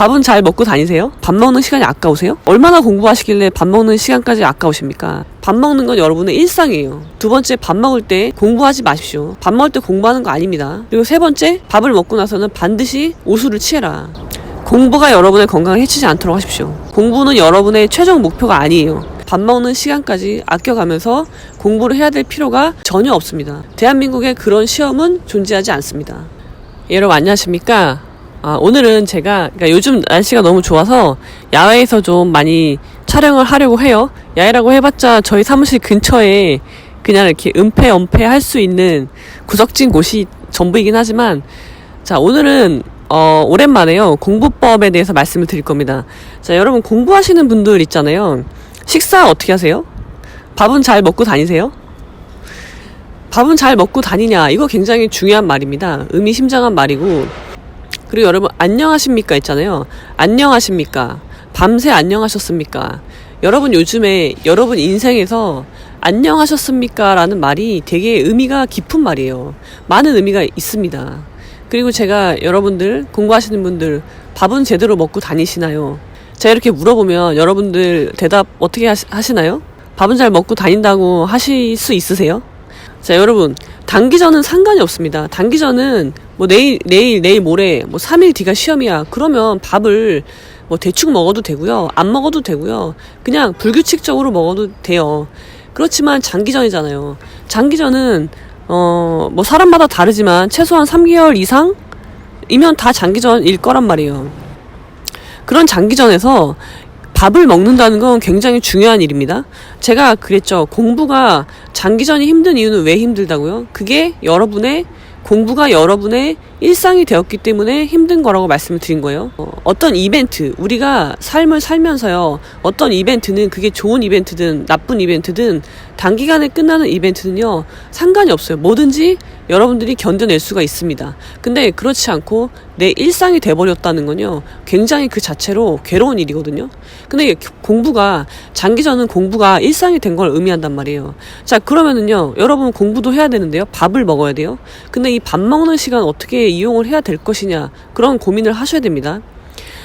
밥은 잘 먹고 다니세요? 밥 먹는 시간이 아까우세요? 얼마나 공부하시길래 밥 먹는 시간까지 아까우십니까? 밥 먹는 건 여러분의 일상이에요. 두 번째, 밥 먹을 때 공부하지 마십시오. 밥 먹을 때 공부하는 거 아닙니다. 그리고 세 번째, 밥을 먹고 나서는 반드시 오수를 취해라. 공부가 여러분의 건강을 해치지 않도록 하십시오. 공부는 여러분의 최종 목표가 아니에요. 밥 먹는 시간까지 아껴가면서 공부를 해야 될 필요가 전혀 없습니다. 대한민국에 그런 시험은 존재하지 않습니다. 예, 여러분 안녕하십니까? 아, 오늘은 제가 그러니까 요즘 날씨가 너무 좋아서 야외에서 좀 많이 촬영을 하려고 해요. 야외라고 해봤자 저희 사무실 근처에 그냥 이렇게 은폐 엄폐 할 수 있는 구석진 곳이 전부이긴 하지만 자 오늘은 어, 오랜만에요 공부법에 대해서 말씀을 드릴 겁니다. 자 여러분 공부하시는 분들 있잖아요. 식사 어떻게 하세요? 밥은 잘 먹고 다니세요? 밥은 잘 먹고 다니냐 이거 굉장히 중요한 말입니다. 의미심장한 말이고 그리고 여러분 안녕하십니까 있잖아요. 안녕하십니까? 밤새 안녕하셨습니까? 여러분 요즘에 여러분 인생에서 안녕하셨습니까? 라는 말이 되게 의미가 깊은 말이에요. 많은 의미가 있습니다. 그리고 제가 여러분들 공부하시는 분들 밥은 제대로 먹고 다니시나요? 제가 이렇게 물어보면 여러분들 대답 어떻게 하시, 하시나요? 밥은 잘 먹고 다닌다고 하실 수 있으세요? 자, 여러분, 단기전은 상관이 없습니다. 단기전은 뭐 내일, 내일, 내일 모레, 뭐 3일 뒤가 시험이야. 그러면 밥을 뭐 대충 먹어도 되고요. 안 먹어도 되고요. 그냥 불규칙적으로 먹어도 돼요. 그렇지만 장기전이잖아요. 장기전은, 어, 뭐 사람마다 다르지만 최소한 3개월 이상이면 다 장기전일 거란 말이에요. 그런 장기전에서 밥을 먹는다는 건 굉장히 중요한 일입니다. 제가 그랬죠. 공부가 장기전이 힘든 이유는 왜 힘들다고요? 그게 여러분의 공부가 여러분의 일상이 되었기 때문에 힘든 거라고 말씀을 드린 거예요. 어, 떤 이벤트, 우리가 삶을 살면서요, 어떤 이벤트는 그게 좋은 이벤트든 나쁜 이벤트든 단기간에 끝나는 이벤트는요, 상관이 없어요. 뭐든지 여러분들이 견뎌낼 수가 있습니다. 근데 그렇지 않고 내 일상이 돼버렸다는 건요, 굉장히 그 자체로 괴로운 일이거든요. 근데 공부가, 장기전은 공부가 일상이 된 걸 의미한단 말이에요. 자, 그러면은요, 여러분 공부도 해야 되는데요, 밥을 먹어야 돼요. 근데 이 밥 먹는 시간 어떻게 이용을 해야 될 것이냐, 그런 고민을 하셔야 됩니다.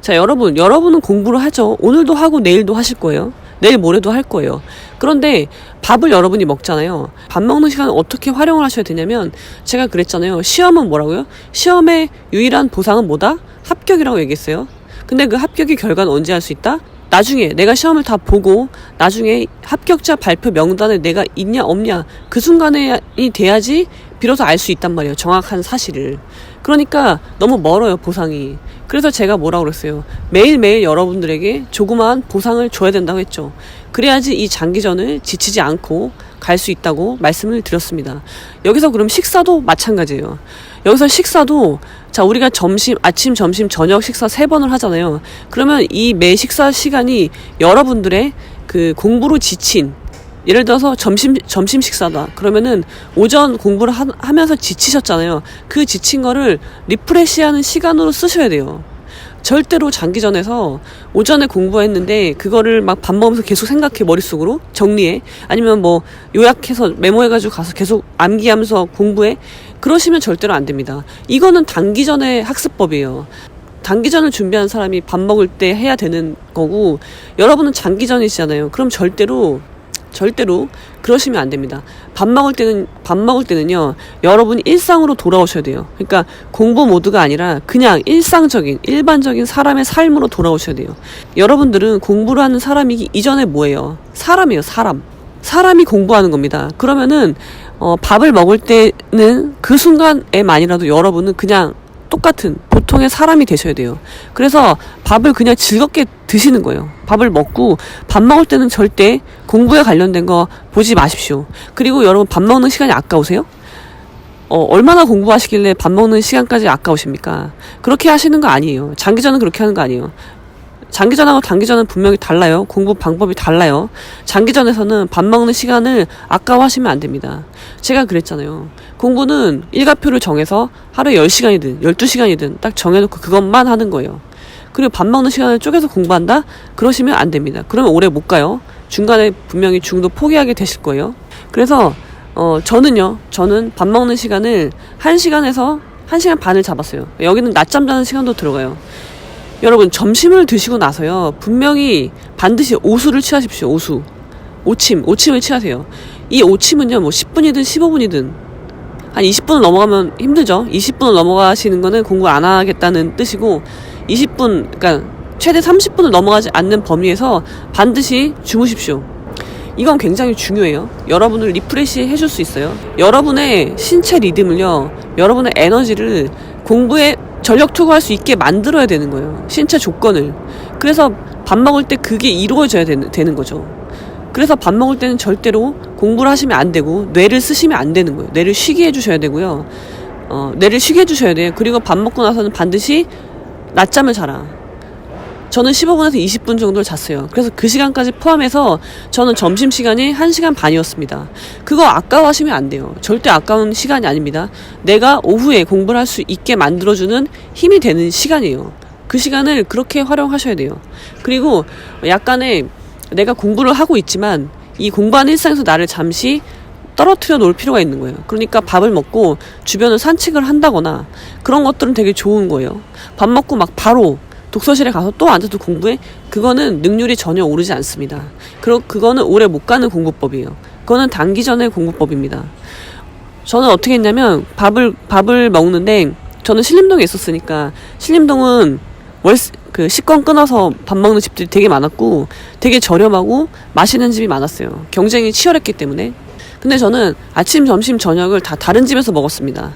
자, 여러분, 여러분은 공부를 하죠. 오늘도 하고 내일도 하실 거예요. 내일 모레도 할 거예요. 그런데 밥을 여러분이 먹잖아요. 밥 먹는 시간을 어떻게 활용을 하셔야 되냐면 제가 그랬잖아요. 시험은 뭐라고요? 시험의 유일한 보상은 뭐다? 합격이라고 얘기했어요. 근데 그 합격의 결과는 언제 할 수 있다? 나중에 내가 시험을 다 보고 나중에 합격자 발표 명단에 내가 있냐 없냐 그 순간에 돼야지 비로소 알 수 있단 말이에요. 정확한 사실을. 그러니까 너무 멀어요, 보상이. 그래서 제가 뭐라 그랬어요. 매일매일 여러분들에게 조그마한 보상을 줘야 된다고 했죠. 그래야지 이 장기전을 지치지 않고 갈 수 있다고 말씀을 드렸습니다. 여기서 그럼 식사도 마찬가지예요. 여기서 식사도 자 우리가 점심, 아침, 점심, 저녁 식사 세 번을 하잖아요. 그러면 이 매 식사 시간이 여러분들의 그 공부로 지친 예를 들어서 점심 점심 식사다. 그러면은 오전 공부를 하, 하면서 지치셨잖아요. 그 지친 거를 리프레시하는 시간으로 쓰셔야 돼요. 절대로 장기전에서 오전에 공부했는데 그거를 막 밥 먹으면서 계속 생각해 머릿속으로 정리해 아니면 뭐 요약해서 메모해가지고 가서 계속 암기하면서 공부해 그러시면 절대로 안 됩니다. 이거는 단기전의 학습법이에요. 단기전을 준비하는 사람이 밥 먹을 때 해야 되는 거고 여러분은 장기전이시잖아요. 그럼 절대로 절대로 그러시면 안 됩니다. 밥 먹을 때는 밥 먹을 때는요. 여러분이 일상으로 돌아오셔야 돼요. 그러니까 공부 모드가 아니라 그냥 일상적인 일반적인 사람의 삶으로 돌아오셔야 돼요. 여러분들은 공부를 하는 사람이 이전에 뭐예요? 사람이에요, 사람. 사람이 공부하는 겁니다. 그러면은 어, 밥을 먹을 때는 그 순간에만이라도 여러분은 그냥 똑같은 보통의 사람이 되셔야 돼요. 그래서 밥을 그냥 즐겁게 드시는 거예요. 밥을 먹고 밥 먹을 때는 절대 공부에 관련된 거 보지 마십시오. 그리고 여러분 밥 먹는 시간이 아까우세요? 어, 얼마나 공부하시길래 밥 먹는 시간까지 아까우십니까? 그렇게 하시는 거 아니에요. 장기전은 그렇게 하는 거 아니에요. 장기전하고 단기전은 분명히 달라요. 공부 방법이 달라요. 장기전에서는 밥 먹는 시간을 아까워하시면 안 됩니다. 제가 그랬잖아요. 공부는 일과표를 정해서 하루에 10시간이든 12시간이든 딱 정해놓고 그것만 하는 거예요. 그리고 밥 먹는 시간을 쪼개서 공부한다? 그러시면 안 됩니다. 그러면 오래 못 가요. 중간에 분명히 중도 포기하게 되실 거예요. 그래서 어 저는요. 저는 밥 먹는 시간을 1시간에서 1시간 반을 잡았어요. 여기는 낮잠 자는 시간도 들어가요. 여러분 점심을 드시고 나서요 분명히 반드시 오수를 취하십시오 오수 오침 오침을 취하세요 이 오침은요 뭐 10분이든 15분이든 한 20분을 넘어가면 힘들죠 20분을 넘어가시는 거는 공부 안 하겠다는 뜻이고 20분 그러니까 최대 30분을 넘어가지 않는 범위에서 반드시 주무십시오 이건 굉장히 중요해요. 여러분을 리프레시 해줄 수 있어요. 여러분의 신체 리듬을요, 여러분의 에너지를 공부에 전력 투구할 수 있게 만들어야 되는 거예요. 신체 조건을. 그래서 밥 먹을 때 그게 이루어져야 되는, 되는 거죠. 그래서 밥 먹을 때는 절대로 공부를 하시면 안 되고, 뇌를 쓰시면 안 되는 거예요. 뇌를 쉬게 해주셔야 되고요. 어, 뇌를 쉬게 해주셔야 돼요. 그리고 밥 먹고 나서는 반드시 낮잠을 자라. 저는 15분에서 20분 정도를 잤어요. 그래서 그 시간까지 포함해서 저는 점심시간이 1시간 반이었습니다. 그거 아까워하시면 안 돼요. 절대 아까운 시간이 아닙니다. 내가 오후에 공부를 할 수 있게 만들어주는 힘이 되는 시간이에요. 그 시간을 그렇게 활용하셔야 돼요. 그리고 약간의 내가 공부를 하고 있지만 이 공부하는 일상에서 나를 잠시 떨어뜨려 놓을 필요가 있는 거예요. 그러니까 밥을 먹고 주변을 산책을 한다거나 그런 것들은 되게 좋은 거예요. 밥 먹고 막 바로 독서실에 가서 또 앉아서 공부해? 그거는 능률이 전혀 오르지 않습니다. 그러, 그거는 오래 못 가는 공부법이에요. 그거는 단기전의 공부법입니다. 저는 어떻게 했냐면 밥을, 밥을 먹는데 저는 신림동에 있었으니까 신림동은 월세, 그 식권 끊어서 밥 먹는 집들이 되게 많았고 되게 저렴하고 맛있는 집이 많았어요. 경쟁이 치열했기 때문에. 근데 저는 아침, 점심, 저녁을 다 다른 집에서 먹었습니다.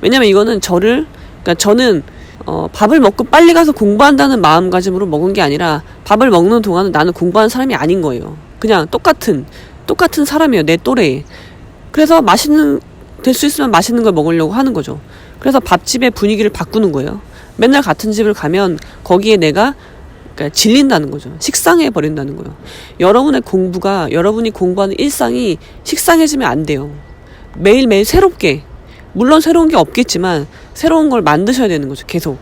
왜냐면 이거는 저를, 그러니까 저는 어, 밥을 먹고 빨리 가서 공부한다는 마음가짐으로 먹은 게 아니라 밥을 먹는 동안은 나는 공부하는 사람이 아닌 거예요. 그냥 똑같은 똑같은 사람이에요. 내 또래. 그래서 맛있는 될 수 있으면 맛있는 걸 먹으려고 하는 거죠. 그래서 밥집의 분위기를 바꾸는 거예요. 맨날 같은 집을 가면 거기에 내가 그러니까 질린다는 거죠. 식상해 버린다는 거예요. 여러분의 공부가 여러분이 공부하는 일상이 식상해지면 안 돼요. 매일매일 새롭게 물론 새로운 게 없겠지만 새로운 걸 만드셔야 되는 거죠. 계속.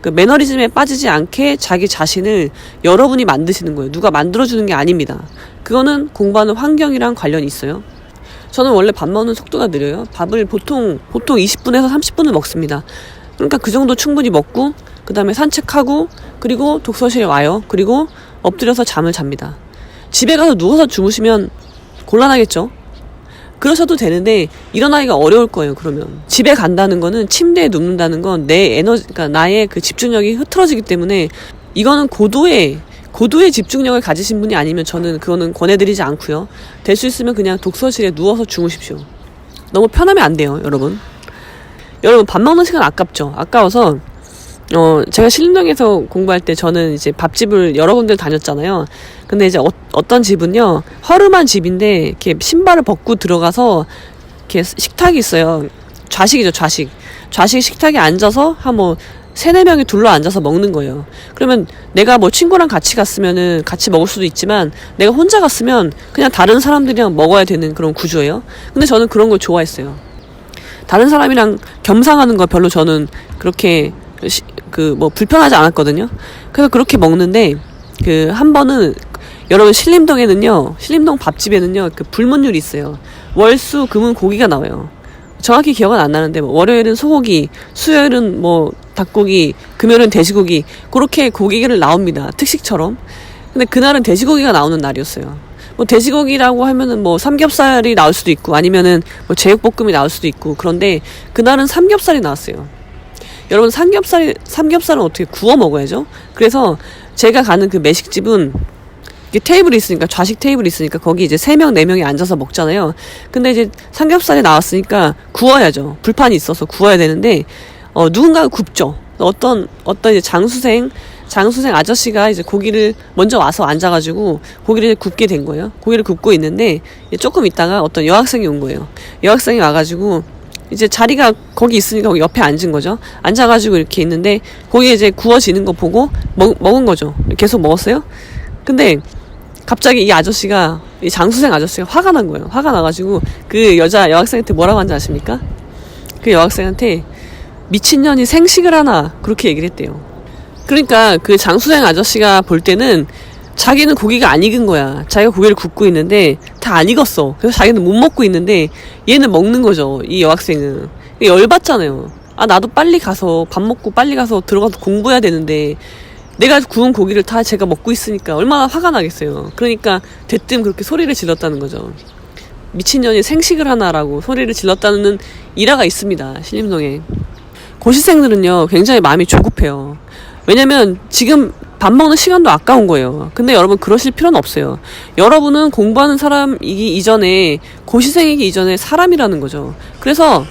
그 매너리즘에 빠지지 않게 자기 자신을 여러분이 만드시는 거예요. 누가 만들어주는 게 아닙니다. 그거는 공부하는 환경이랑 관련이 있어요. 저는 원래 밥 먹는 속도가 느려요. 밥을 보통, 보통 20분에서 30분을 먹습니다. 그러니까 그 정도 충분히 먹고, 그 다음에 산책하고, 그리고 독서실에 와요. 그리고 엎드려서 잠을 잡니다. 집에 가서 누워서 주무시면 곤란하겠죠? 그러셔도 되는데 일어나기가 어려울 거예요. 그러면 집에 간다는 거는 침대에 눕는다는 건 내 에너지, 그러니까 나의 그 집중력이 흐트러지기 때문에 이거는 고도의 고도의 집중력을 가지신 분이 아니면 저는 그거는 권해드리지 않고요. 될 수 있으면 그냥 독서실에 누워서 주무십시오. 너무 편하면 안 돼요, 여러분. 여러분 밥 먹는 시간 아깝죠? 아까워서 어, 제가 신림동에서 공부할 때 저는 이제 밥집을 여러 군데 다녔잖아요. 근데 이제 어, 떤 집은요, 허름한 집인데, 이렇게 신발을 벗고 들어가서, 이렇게 식탁이 있어요. 좌식이죠, 좌식. 좌식 식탁에 앉아서 한 뭐, 세네 명이 둘러 앉아서 먹는 거예요. 그러면 내가 뭐 친구랑 같이 갔으면은 같이 먹을 수도 있지만, 내가 혼자 갔으면 그냥 다른 사람들이랑 먹어야 되는 그런 구조예요. 근데 저는 그런 걸 좋아했어요. 다른 사람이랑 겸상하는 거 별로 저는 그렇게 그 뭐 불편하지 않았거든요. 그래서 그렇게 먹는데 그 한 번은 여러분 신림동에는요 신림동 밥집에는요 그 불문율이 있어요. 월수 금은 고기가 나와요. 정확히 기억은 안 나는데 뭐 월요일은 소고기, 수요일은 뭐 닭고기, 금요일은 돼지고기 그렇게 고기를 나옵니다. 특식처럼. 근데 그날은 돼지고기가 나오는 날이었어요. 뭐 돼지고기라고 하면은 뭐 삼겹살이 나올 수도 있고 아니면은 뭐 제육볶음이 나올 수도 있고 그런데 그날은 삼겹살이 나왔어요. 여러분 삼겹살 삼겹살은 어떻게 구워 먹어야죠? 그래서 제가 가는 그 매식집은 테이블이 있으니까 좌식 테이블이 있으니까 거기 이제 세 명 네 명이 앉아서 먹잖아요. 근데 이제 삼겹살이 나왔으니까 구워야죠. 불판이 있어서 구워야 되는데 어 누군가가 굽죠. 어떤 어떤 이제 장수생 장수생 아저씨가 이제 고기를 먼저 와서 앉아가지고 고기를 굽게 된 거예요. 고기를 굽고 있는데 조금 있다가 어떤 여학생이 온 거예요. 여학생이 와가지고 이제 자리가 거기 있으니까 거기 옆에 앉은 거죠. 앉아가지고 이렇게 있는데 거기 이제 구워지는 거 보고 먹, 먹은 거죠. 계속 먹었어요. 근데 갑자기 이 아저씨가 이 장수생 아저씨가 화가 난 거예요. 화가 나가지고 그 여자 여학생한테 뭐라고 한지 아십니까? 그 여학생한테 미친년이 생식을 하나 그렇게 얘기를 했대요. 그러니까 그 장수생 아저씨가 볼 때는 자기는 고기가 안 익은 거야. 자기가 고기를 굽고 있는데 다 안 익었어. 그래서 자기는 못 먹고 있는데 얘는 먹는 거죠. 이 여학생은. 열받잖아요. 아, 나도 빨리 가서 밥 먹고 빨리 가서 들어가서 공부해야 되는데 내가 구운 고기를 다 제가 먹고 있으니까 얼마나 화가 나겠어요. 그러니까 대뜸 그렇게 소리를 질렀다는 거죠. 미친년이 생식을 하나라고 소리를 질렀다는 일화가 있습니다. 신림동에. 고시생들은요, 굉장히 마음이 조급해요. 왜냐면 지금 밥 먹는 시간도 아까운 거예요. 근데 여러분 그러실 필요는 없어요. 여러분은 공부하는 사람이기 이전에, 고시생이기 이전에 사람이라는 거죠. 그래서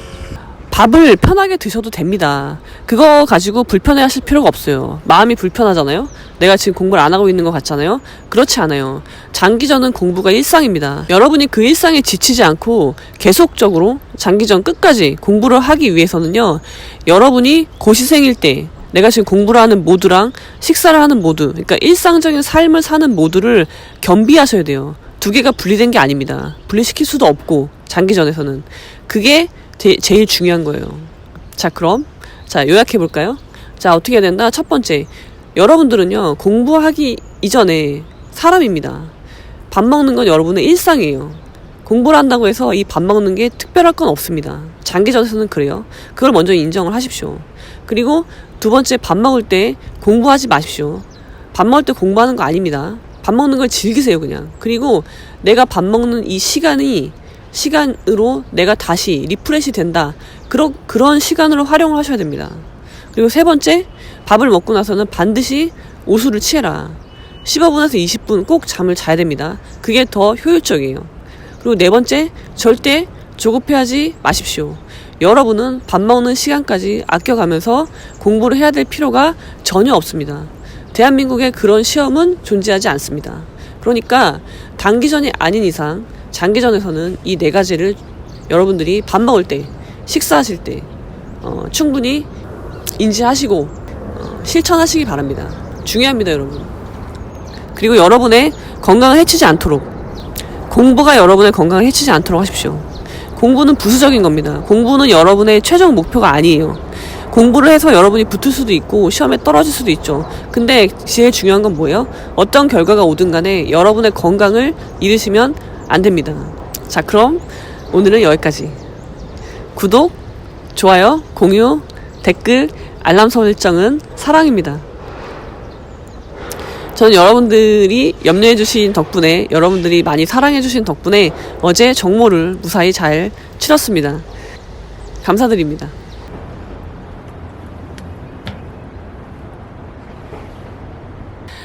밥을 편하게 드셔도 됩니다. 그거 가지고 불편해 하실 필요가 없어요. 마음이 불편하잖아요? 내가 지금 공부를 안 하고 있는 것 같잖아요? 그렇지 않아요. 장기전은 공부가 일상입니다. 여러분이 그 일상에 지치지 않고 계속적으로 장기전 끝까지 공부를 하기 위해서는요, 여러분이 고시생일 때 내가 지금 공부를 하는 모두랑 식사를 하는 모두, 그러니까 일상적인 삶을 사는 모두를 겸비하셔야 돼요. 두 개가 분리된 게 아닙니다. 분리시킬 수도 없고, 장기전에서는. 그게 제, 제일 중요한 거예요. 자, 그럼, 자, 요약해 볼까요? 자, 어떻게 해야 된다? 첫 번째, 여러분들은요, 공부하기 이전에 사람입니다. 밥 먹는 건 여러분의 일상이에요. 공부를 한다고 해서 이 밥 먹는 게 특별할 건 없습니다. 장기전에서는 그래요. 그걸 먼저 인정을 하십시오. 그리고 두 번째, 밥 먹을 때 공부하지 마십시오. 밥 먹을 때 공부하는 거 아닙니다. 밥 먹는 걸 즐기세요, 그냥. 그리고 내가 밥 먹는 이 시간이 시간으로 내가 다시 리프레시 된다. 그런, 그런 시간으로 활용을 하셔야 됩니다. 그리고 세 번째, 밥을 먹고 나서는 반드시 오수를 취해라. 15분에서 20분 꼭 잠을 자야 됩니다. 그게 더 효율적이에요. 그리고 네 번째, 절대 조급해하지 마십시오. 여러분은 밥 먹는 시간까지 아껴가면서 공부를 해야 될 필요가 전혀 없습니다. 대한민국에 그런 시험은 존재하지 않습니다. 그러니까 단기전이 아닌 이상 장기전에서는 이 네 가지를 여러분들이 밥 먹을 때, 식사하실 때 어, 충분히 인지하시고 어, 실천하시기 바랍니다. 중요합니다, 여러분. 그리고 여러분의 건강을 해치지 않도록 공부가 여러분의 건강을 해치지 않도록 하십시오. 공부는 부수적인 겁니다. 공부는 여러분의 최종 목표가 아니에요. 공부를 해서 여러분이 붙을 수도 있고 시험에 떨어질 수도 있죠. 근데 제일 중요한 건 뭐예요? 어떤 결과가 오든 간에 여러분의 건강을 잃으시면 안 됩니다. 자, 그럼 오늘은 여기까지. 구독, 좋아요, 공유, 댓글, 알람 설정은 사랑입니다. 저는 여러분들이 염려해 주신 덕분에, 여러분들이 많이 사랑해 주신 덕분에 어제 정모를 무사히 잘 치렀습니다. 감사드립니다.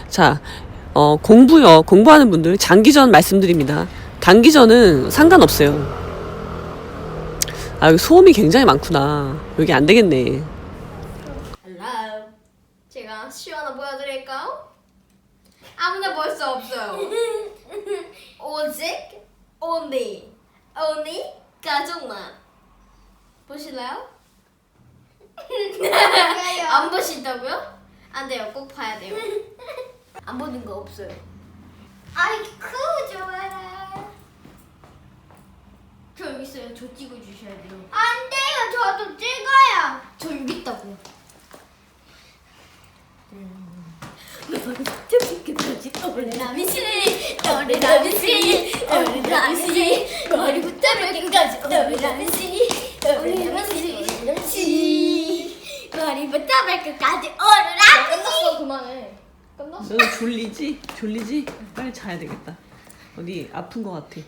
자, 어, 공부요. 공부하는 분들 장기전 말씀드립니다. 단기전은 상관없어요. 아, 여기 소음이 굉장히 많구나. 여기 안 되겠네. 제가 시 하나 보여드릴까요? 아무나 볼 수 없어요. 오직 only only 가족만 보실래요? 안 보신다고요? 안 돼요. 꼭 봐야 돼요. 안 보는 거 없어요. 아이 그 좋아라. 저 여기 있어요. 저 찍어 주셔야 돼요. 안 돼요. 저도 찍어요. 저 여기 있다고요. 오르나미씨 오르나미씨 오르나미씨 머리부터 발끝까지 오르나미씨 오르나미씨 오르나미씨 머리부터 발끝까지 오르나미씨 끝났어 그만해 끝났어 너 졸리지? 졸리지? 빨리 자야 되겠다. 어디 아픈 것 같아.